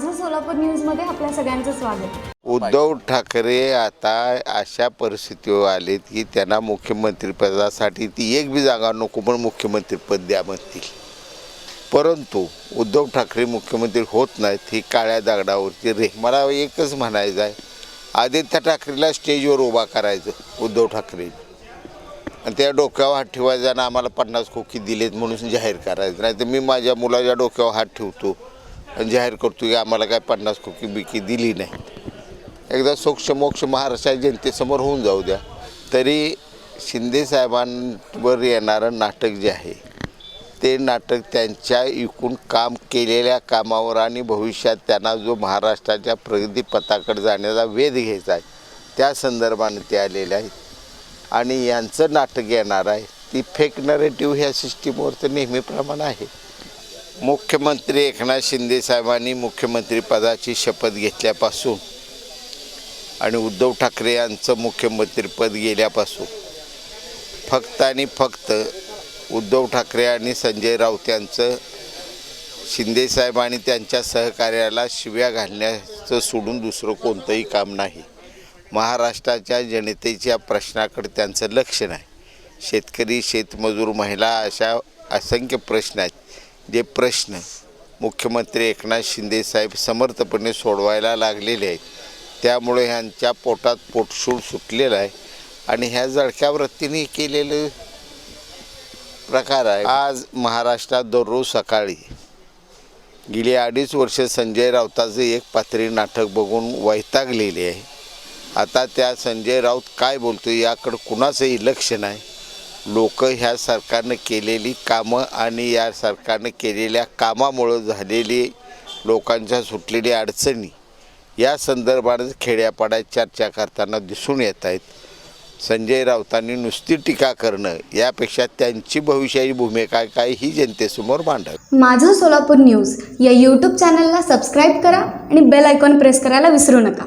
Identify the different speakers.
Speaker 1: सोलापूर न्यूजमध्ये आपल्या सगळ्यांचं स्वागत.
Speaker 2: उद्धव ठाकरे आता अशा परिस्थितीवर आलेत की त्यांना मुख्यमंत्रीपदासाठी ती एक बी जागा नको पण मुख्यमंत्रीपद द्या म्हणतील. परंतु उद्धव ठाकरे मुख्यमंत्री होत नाहीत ही काळ्या दगडावरची रे मला एकच म्हणायचं आहे आदित्य ठाकरेला स्टेजवर उभा करायचं उद्धव ठाकरे आणि त्या डोक्यावर हात ठेवायचा आणि आम्हाला पन्नास खोकी दिलेत म्हणून जाहीर करायचं. नाही तर मी माझ्या मुलाच्या डोक्यावर हात ठेवतो. जाहीर करतो की आम्हाला काय पन्नास खोकी बिकी दिली नाही. एकदा सोक्ष मोक्ष महाराष्ट्राच्या जनतेसमोर होऊन जाऊ द्या. तरी शिंदे साहेबांवर येणारं नाटक जे आहे ते नाटक त्यांच्या इकून काम केलेल्या कामावर आणि भविष्यात त्यांना जो महाराष्ट्राच्या प्रगतीपथाकडे जाण्याचा वेध घ्यायचा आहे त्या संदर्भाने ते आलेले आहेत. आणि यांचं नाटक येणार आहे ती फेक नरेटिव्ह ह्या सिस्टीमवर तर नेहमीप्रमाणे आहे. मुख्यमंत्री एकनाथ शिंदे साहेबांनी मुख्यमंत्रीपदाची शपथ घेतल्यापासून आणि उद्धव ठाकरे यांचं मुख्यमंत्रीपद गेल्यापासून फक्त आणि फक्त उद्धव ठाकरे आणि संजय राऊत यांचं शिंदेसाहेब आणि त्यांच्या सहकार्याला शिव्या घालण्याचं सोडून दुसरं कोणतंही काम नाही. महाराष्ट्राच्या जनतेच्या प्रश्नाकडे त्यांचं लक्ष नाही. शेतकरी शेतमजूर महिला अशा असंख्य प्रश्न आहेत. जे प्रश्न मुख्यमंत्री एकनाथ शिंदेसाहेब समर्थपणे सोडवायला लागलेले आहेत त्यामुळे ह्यांच्या पोटात पोटशूळ सुटलेलं आहे आणि ह्या जळक्या वृत्तीने केलेलं प्रकार आहे आज महाराष्ट्रात दररोज सकाळी गेली अडीच वर्ष संजय राऊताचं एक पात्री नाटक बघून वैतागलेले आहे. आता त्या संजय राऊत काय बोलतो याकडं कुणाचंही लक्ष नाही. लोक ह्या सरकारनं केलेली कामं आणि या सरकारनं केलेल्या कामामुळं झालेली लोकांच्या सुटलेली अडचणी या संदर्भात खेड्यापाड्यात चर्चा करताना दिसून येत आहेत. संजय राऊतांनी नुसती टीका करणं यापेक्षा त्यांची भविष्याची भूमिका काय ही जनतेसमोर मांडावी
Speaker 1: माझं सोलापूर न्यूज या यूट्यूब चॅनलला सबस्क्राईब करा आणि बेल आयकॉन प्रेस करायला विसरू नका.